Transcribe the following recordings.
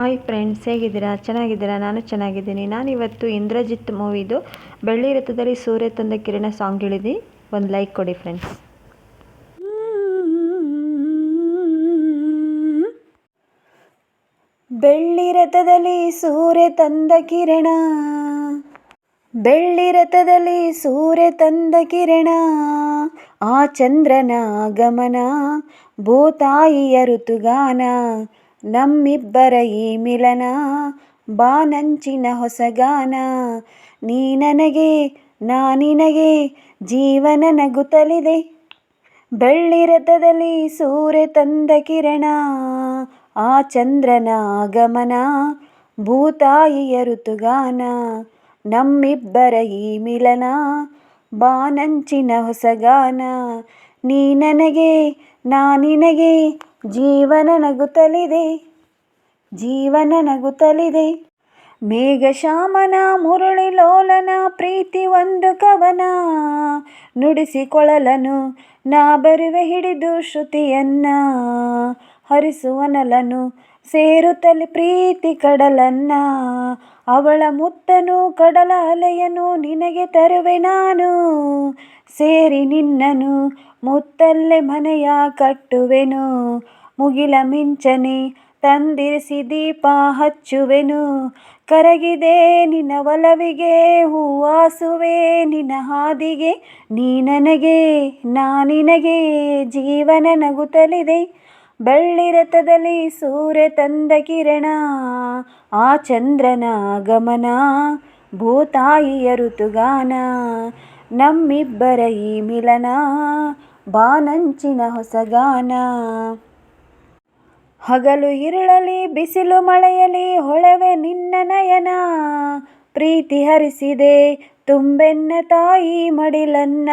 Hi friends, ಹೇಗಿದ್ದೀರಾ? ಚೆನ್ನಾಗಿದ್ದೀರಾ? ನಾನು ಚೆನ್ನಾಗಿದ್ದೀನಿ. ನಾನಿವತ್ತು ಇಂದ್ರಜಿತ್ ಮೂವಿದು ಬೆಳ್ಳಿ ರಥದಲ್ಲಿ ಸೂರ್ಯ ತಂದ ಕಿರಣ ಸಾಂಗ್ ಇಳಿದಿ ಒಂದು ಲೈಕ್ ಕೊಡಿ ಫ್ರೆಂಡ್ಸ್ ಬೆಳ್ಳಿ ರಥದಲ್ಲಿ ಸೂರ್ಯ ತಂದ ಕಿರಣ. ಬೆಳ್ಳಿ ರಥದಲ್ಲಿ ಸೂರ್ಯ ತಂದ ಕಿರಣ. ಆ ಚಂದ್ರನ ಗಮನ ಭೂತಾಯಿಯ ಋತುಗಾನ. ನಮ್ಮಿಬ್ಬರ ಈ ಮಿಲನ, ಬಾನಂಚಿನ ಹೊಸಗಾನ ನೀ ನನಗೆ, ನಾ ನಿನಗೆ ಜೀವನ ನಗುತ್ತಲಿದೆ. ಬೆಳ್ಳಿ ರಥದಲ್ಲಿ ಸೂರ್ಯ ತಂದ ಕಿರಣ, ಆ ಚಂದ್ರನ ಆಗಮನ, ಭೂತಾಯಿಯ ಋತುಗಾನ. ನಮ್ಮಿಬ್ಬರ ಈ ಮಿಲನ, ಬಾನಂಚಿನ ಹೊಸಗಾನ ನೀ ನನಗೆ, ನಾ ನಿನಗೆ ಜೀವನ ನಗುತ್ತಲಿದೆ ಜೀವನ ನಗುತ್ತಲಿದೆ. ಮೇಘಶ್ಯಾಮನ ಮುರುಳಿ ಲೋಲನ, ಪ್ರೀತಿ ಒಂದು ಕವನ. ನುಡಿಸಿಕೊಳ್ಳಲನು, ನಾ ಬರುವೆ ಹಿಡಿದು ಶ್ರುತಿಯನ್ನ. ಹರಿಸುವನಲನು ಸೇರುತ್ತಲಿ ಪ್ರೀತಿ ಕಡಲನ್ನ. ಅವಳ ಮುತ್ತನು ಕಡಲ ಅಲೆಯನು ನಿನಗೆ ತರುವೆ ನಾನು. ಸೇರಿ ನಿನ್ನನು ಮುತ್ತಲ್ಲೇ ಮನೆಯ ಕಟ್ಟುವೆನು. ಮುಗಿಲ ಮಿಂಚನೆ ತಂದಿರಿಸಿ ದೀಪ ಹಚ್ಚುವೆನು. ಕರಗಿದೆ ನಿನ್ನ ಒಲವಿಗೆ, ಹೂವಾಸುವೆ ನಿನ್ನ ಹಾದಿಗೆ. ನೀ ನನಗೆ, ನಾ ನಿನಗೆ ಜೀವನ ನಗುತ್ತಲಿದೆ. ಬೆಳ್ಳಿ ರಥದಲ್ಲಿ ಸೂರ್ಯ ತಂದ ಕಿರಣ, ಆ ಚಂದ್ರನ ಗಮನ, ಭೂತಾಯಿಯ ಋತುಗಾನ, ನಮ್ಮಿಬ್ಬರ ಈ ಮಿಲನ, ಬಾನಂಚಿನ ಹೊಸಗಾನ ಹಗಲು ಇರುಳಲಿ, ಬಿಸಿಲು ಮಳೆಯಲಿ, ಹೊಳವೆ ನಿನ್ನ ನಯನ ಪ್ರೀತಿ ಹರಿಸಿದೆ. ತುಂಬೆನ್ನ ತಾಯಿ ಮಡಿಲನ್ನ,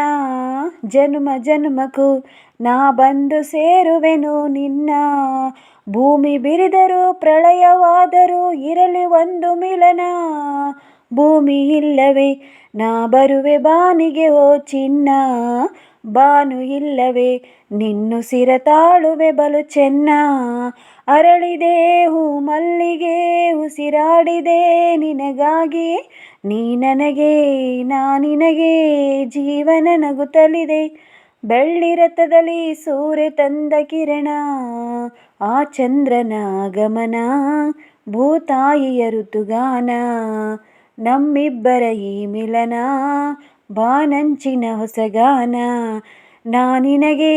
ಜನ್ಮ ಜನ್ಮಕ್ಕೂ ನಾ ಬಂದು ಸೇರುವೆನು ನಿನ್ನ. ಭೂಮಿ ಬಿರಿದರೂ ಪ್ರಳಯವಾದರೂ ಇರಲಿ ಒಂದು ಮಿಲನ. ಭೂಮಿ ಇಲ್ಲವೇ, ನಾ ಬರುವೆ ಬಾನಿಗೆ ಓ ಚಿನ್ನ. ಬಾನು ಇಲ್ಲವೇ, ನಿನ್ನು ಸಿರತಾಳುವೆ ಬಲು ಚೆನ್ನ. ಅರಳಿದೆ ಹೂ ಮಲ್ಲಿಗೆ. ಉಸಿರಾಡಿದೆ ನಿನಗಾಗಿ. ನೀ ನನಗೆ, ನಾ ನಿನಗೆ ಜೀವನ ನಗುತ್ತಲಿದೆ. ಬೆಳ್ಳಿ ರಥದಲ್ಲಿ ಸೂರ್ಯ ತಂದ ಕಿರಣ, ಆ ಚಂದ್ರನ ಆಗಮನ ಭೂತಾಯಿಯ ಋತುಗಾನ, ನಮ್ಮಿಬ್ಬರ ಈ ಮಿಲನ, ಬಾನಂಚಿನ ಹೊಸಗಾನ ನಾನಿನಗೆ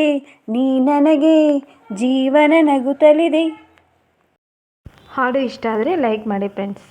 ನೀ ನನಗೆ ಜೀವನ ನಗುತ್ತಲಿದೆ. ಹಾಡು ಇಷ್ಟ ಆದರೆ ಲೈಕ್ ಮಾಡಿ ಫ್ರೆಂಡ್ಸ್